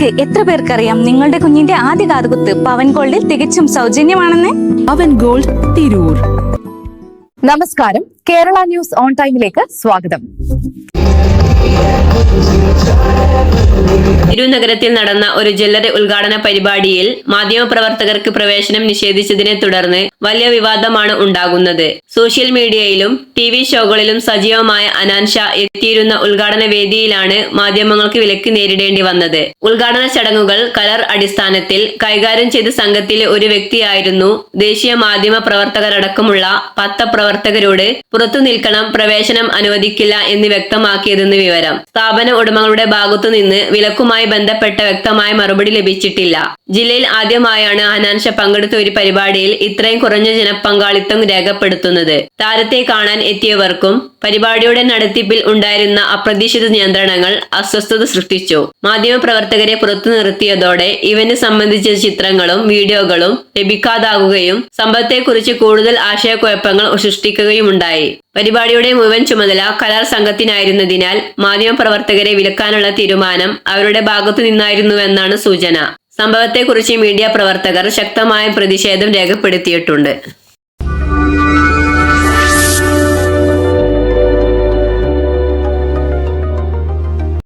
നിങ്ങൾക്ക് എത്ര പേർക്കറിയാം നിങ്ങളുടെ കുഞ്ഞിന്റെ ആദ്യ കാതുകുത്ത് പവൻ ഗോൾഡിൽ തികച്ചും സൗജന്യമാണെന്ന്? പവൻ ഗോൾഡ് തിരൂർ. നമസ്കാരം. കേരള ന്യൂസ് ഓൺ ടൈമിലേക്ക് സ്വാഗതം. തിരുനഗരത്തിൽ നടന്ന ഒരു ജ്വല്ലറി ഉദ്ഘാടന പരിപാടിയിൽ മാധ്യമപ്രവർത്തകർക്ക് പ്രവേശനം നിഷേധിച്ചതിനെ തുടർന്ന് വലിയ വിവാദമാണ് ഉണ്ടാകുന്നത്. സോഷ്യൽ മീഡിയയിലും ടി വി ഷോകളിലും സജീവമായ അനാൻഷ എത്തിയിരുന്ന ഉദ്ഘാടന വേദിയിലാണ് മാധ്യമങ്ങൾക്ക് വിലക്ക് നേരിടേണ്ടി വന്നത്. ഉദ്ഘാടന ചടങ്ങുകൾ കലർ അടിസ്ഥാനത്തിൽ കൈകാര്യം ചെയ്ത സംഘത്തിലെ ഒരു വ്യക്തിയായിരുന്നു ദേശീയ മാധ്യമ പ്രവർത്തകരടക്കമുള്ള പത്രപ്രവർത്തകരോട് പുറത്തു നിൽക്കണം പ്രവേശനം അനുവദിക്കില്ല എന്ന് വ്യക്തമാക്കിയതെന്ന് വിവരം. സ്ഥാപന ഉടമകളുടെ ഭാഗത്തുനിന്ന് വിലക്കുമായി ബന്ധപ്പെട്ട വ്യക്തമായ മറുപടി ലഭിച്ചിട്ടില്ല. ജില്ലയിൽ ആദ്യമായാണ് ഹനാൻഷ പങ്കെടുത്ത ഒരു പരിപാടിയിൽ ഇത്രയും കുറഞ്ഞ ജനപങ്കാളിത്തം രേഖപ്പെടുത്തുന്നത്. താരത്തെ കാണാൻ എത്തിയവർക്കും പരിപാടിയുടെ നടത്തിപ്പിൽ ഉണ്ടായിരുന്ന അപ്രതീക്ഷിത നിയന്ത്രണങ്ങൾ അസ്വസ്ഥത സൃഷ്ടിച്ചു. മാധ്യമപ്രവർത്തകരെ പുറത്തു നിർത്തിയതോടെ ഇവന് സംബന്ധിച്ച ചിത്രങ്ങളും വീഡിയോകളും ലഭിക്കാതാകുകയും സംഭവത്തെക്കുറിച്ച് കൂടുതൽ ആശയക്കുഴപ്പങ്ങൾ സൃഷ്ടിക്കുകയുമുണ്ടായി. പരിപാടിയുടെ മുഴുവൻ ചുമതല കലാർ സംഘത്തിനായിരുന്നതിനാൽ മാധ്യമപ്രവർത്തകരെ വിലക്കാനുള്ള തീരുമാനം അവരുടെ ഭാഗത്തു നിന്നായിരുന്നുവെന്നാണ് സൂചന. സംഭവത്തെക്കുറിച്ച് മീഡിയ പ്രവർത്തകർ ശക്തമായ പ്രതിഷേധം രേഖപ്പെടുത്തിയിട്ടുണ്ട്.